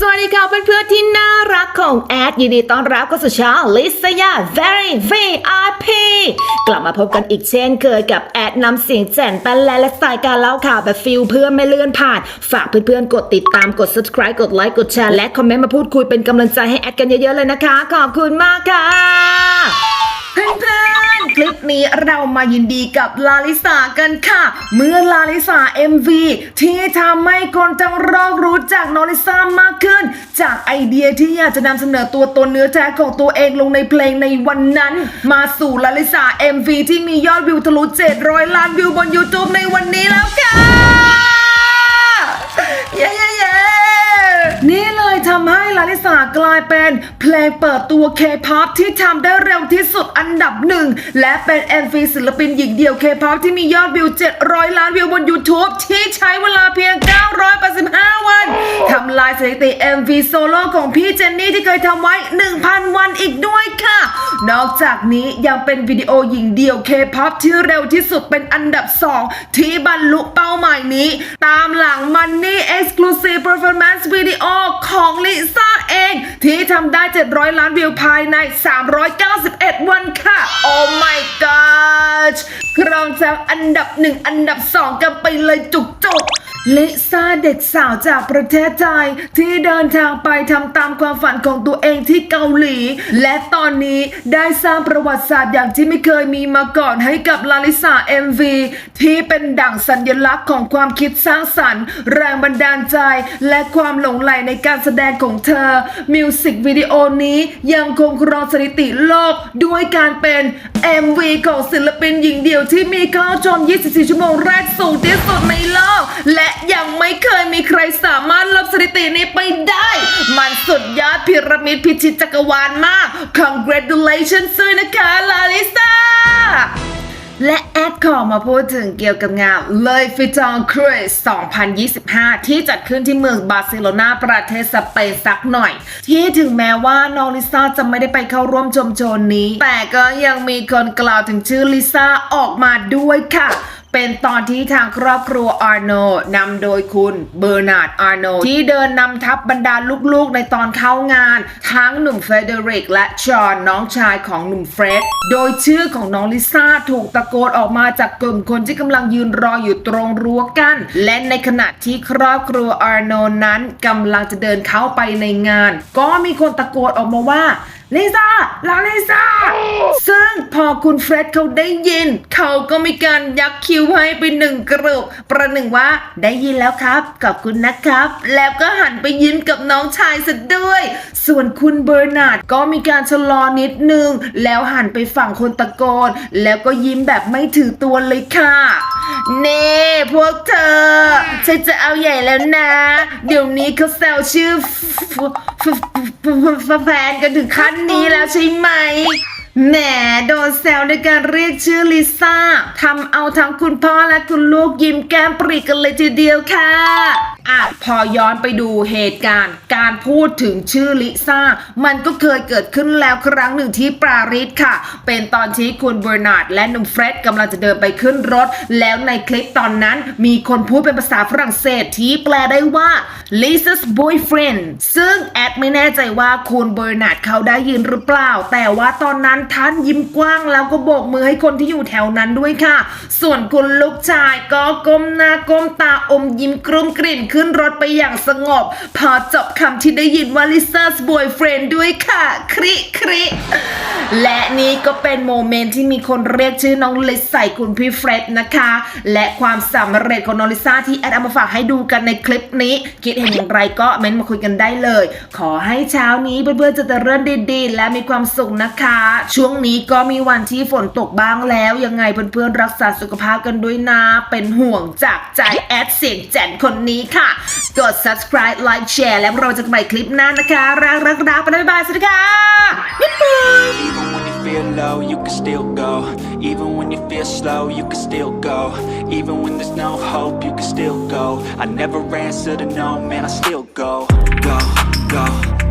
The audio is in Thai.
สวัสดีค่ะเพื่อนๆที่น่ารักของแอดยินดีต้อนรับเข้าสู่ช่องลิซยา very VIP กลับมาพบกันอีกเช่นเคยกับแอดนำเสียงแจ่นแปนและและสายการเล่าข่าวแบบฟิลเพื่อไม่เลื่อนผ่าน ฝากเพื่อนๆ กดติดตามกด subscribe กดไลค์กดแชร์และคอมเมนต์มาพูดคุยเป็นกำลังใจให้แอดกันเยอะๆเลยนะคะ ขอบคุณมากค่ะเพื่อนๆ คลิปนี้เรามายินดีกับลาลิสากันค่ะ เมื่อลาลิสา MV ที่ทำให้คนทั้งโลกรู้จักน้องลิซ่ามากขึ้น จากไอเดียที่อยากจะนำเสนอตัวตนเนื้อแท้ของตัวเองลงในเพลงในวันนั้น มาสู่ลาลิสา MV ที่มียอดวิวทะลุ700 ล้านวิวบน YouTube ในวันนี้แล้วค่ะาลิสากลายเป็นเพลงเปิดตัว K-POP ที่ทำได้เร็วที่สุดอันดับหนึ่ง และเป็น MV ศิลปินหญิงเดี่ยว K-POP ที่มียอดวิว 700 ล้านวิวบน YouTube ที่ใช้เวลาเพียง 985 วันทำลายสถิติ MV โซโล่ของพี่เจนนี่ที่เคยทำไว้ 1,000 วันอีกด้วยค่ะ นอกจากนี้ยังเป็นวิดีโอหญิงเดี่ยว K-POP ที่เร็วที่สุดเป็นอันดับ 2 ที่บรรลุเป้าหมายนี้ ตามหลัง Money Exclusive Performance Video ของลิซ่าเอง ที่ทำได้ 700 ล้านวิวภายใน 391 วันค่ะ Oh my god ครองจากอันดับ 1 อันดับ 2 กันไปเลยจุกๆ ลิซ่าเด็กสาวจากประเทศไทย ที่เดินทางไปทำตามความฝันของตัวเองที่เกาหลี และตอนนี้ได้สร้างประวัติศาสตร์อย่างที่ไม่เคยมีมาก่อนให้กับลาลิซา MV ที่เป็นดั่งสัญลักษณ์ของความคิดสร้างสรรค์ แรงบันดาลใจ และความหลงใหลในการแสดงของเธอ มิวสิกวิดีโอนี้ยังคงครองสถิติโลกด้วยการเป็น MV ของศิลปินหญิงเดี่ยวที่มีเข้าชม 24 ชั่วโมงแรกสูงที่สุดในโลก และยังไม่เคยมีใครสามารถลบสถิตินี้ไปได้ มันสุดยอดพีระมิดพิชิตจักรวาลมาก congratulations ด้วยนะคะลาลิซาและแอดขอมาพูดถึงเกี่ยวกับงานเลยฟิตองครูส2025 ที่จัดขึ้นที่เมืองบาร์เซโลนาประเทศสเปนสักหน่อย ที่ถึงแม้ว่าน้องลิซ่าจะไม่ได้ไปเข้าร่วมชมโชว์นี้ แต่ก็ยังมีคนกล่าวถึงชื่อลิซ่าออกมาด้วยค่ะ เป็นตอนที่ทางครอบครัวอาร์โนนำโดยคุณเบอร์นาร์ดอาร์โนที่เดินนำทัพบรรดาลูกๆในตอนเข้างาน ทั้งหนุ่มเฟเดริกและจอห์นน้องชายของหนุ่มเฟร็ดโดยชื่อของน้องลิซ่าถูกตะโกนออกมาจากกลุ่มคนที่กำลังยืนรออยู่ตรงรั้วกัน และในขณะที่ครอบครัวอาร์โนนั้นกำลังจะเดินเข้าไปในงาน ก็มีคนตะโกนออกมาว่าลิซ่าลาลิซ่า พอคุณเฟร็ดเขาได้ยิน เขาก็มีการยักคิ้วให้ไปหนึ่งกรุบประหนึ่งว่าได้ยินแล้วครับ ขอบคุณนะครับ แล้วก็หันไปยิ้มกับน้องชายซะด้วย ส่วนคุณเบอร์นาร์ดก็มีการชะลอนิดนึง แล้วหันไปฝั่งคนตะโกน แล้วก็ยิ้มแบบไม่ถือตัวเลยค่ะเน่พวกเธอฉันจะเอาใหญ่แล้วนะ เดี๋ยวนี้เขาแซวชื่อแฟนกันถึงขั้นนี้แล้วใช่ไหม แหมโดนแซวด้วยการเรียกชื่อลิซ่าทำเอาทั้งคุณพ่อและคุณลูกยิ้มแก้มปรีกันเลยทีเดียวค่ะอะพอย้อนไปดูเหตุการณ์ การพูดถึงชื่อลิซ่า มันก็เคยเกิดขึ้นแล้วครั้งหนึ่งที่ปารีสค่ะ เป็นตอนที่คุณเบอร์นาร์ดและหนุ่มเฟร็ดกำลังจะเดินไปขึ้นรถ แล้วในคลิปตอนนั้นมีคนพูดเป็นภาษาฝรั่งเศสที่แปลได้ว่า Lisa's boyfriend ซึ่งแอดไม่แน่ใจว่าคุณเบอร์นาร์ดเขาได้ยินหรือเปล่า แต่ว่าตอนนั้นท่านยิ้มกว้างแล้วก็โบกมือให้คนที่อยู่แถวนั้นด้วยค่ะ ส่วนคุณลูกชายก็ก้มหน้าก้มตาอมยิ้มกลุ้มกลิ่นขึ้นรถไปอย่างสงบ พอจบคำที่ได้ยินว่า Lisa's boyfriend ด้วยค่ะ คริคริและนี่ก็เป็นโมเมนต์ที่มีคนเรียกชื่อน้องลิซใส่คุณพี่เฟร็ดนะคะ และความสำเร็จของน้องลิซ่าที่แอดเอามาฝากให้ดูกันในคลิปนี้ คิดเห็นอย่างไรก็เม้นมาคุยกันได้เลย ขอให้เช้านี้เพื่อนๆจะเจริญดีๆ และมีความสุขนะคะช่วงนี้ก็มีวันที่ฝนตกบ้างแล้วยังไงเพื่อนๆรักษาสุขภาพกันด้วยนะ เป็นห่วงจากใจแอดเสียงแจ่นคนนี้ค่ะ กด subscribe like share แล้วเราจะกันใหม่คลิปหน้านะคะรักรักรักไปแล้วบ๊ายบายสวัสดีค่ะบ๊ายบาย Even when you feel low, you can still go. Even when you feel slow, you can still go. Even when there's no hope, you can still go. I never answer to no, man, I still go. Go, go.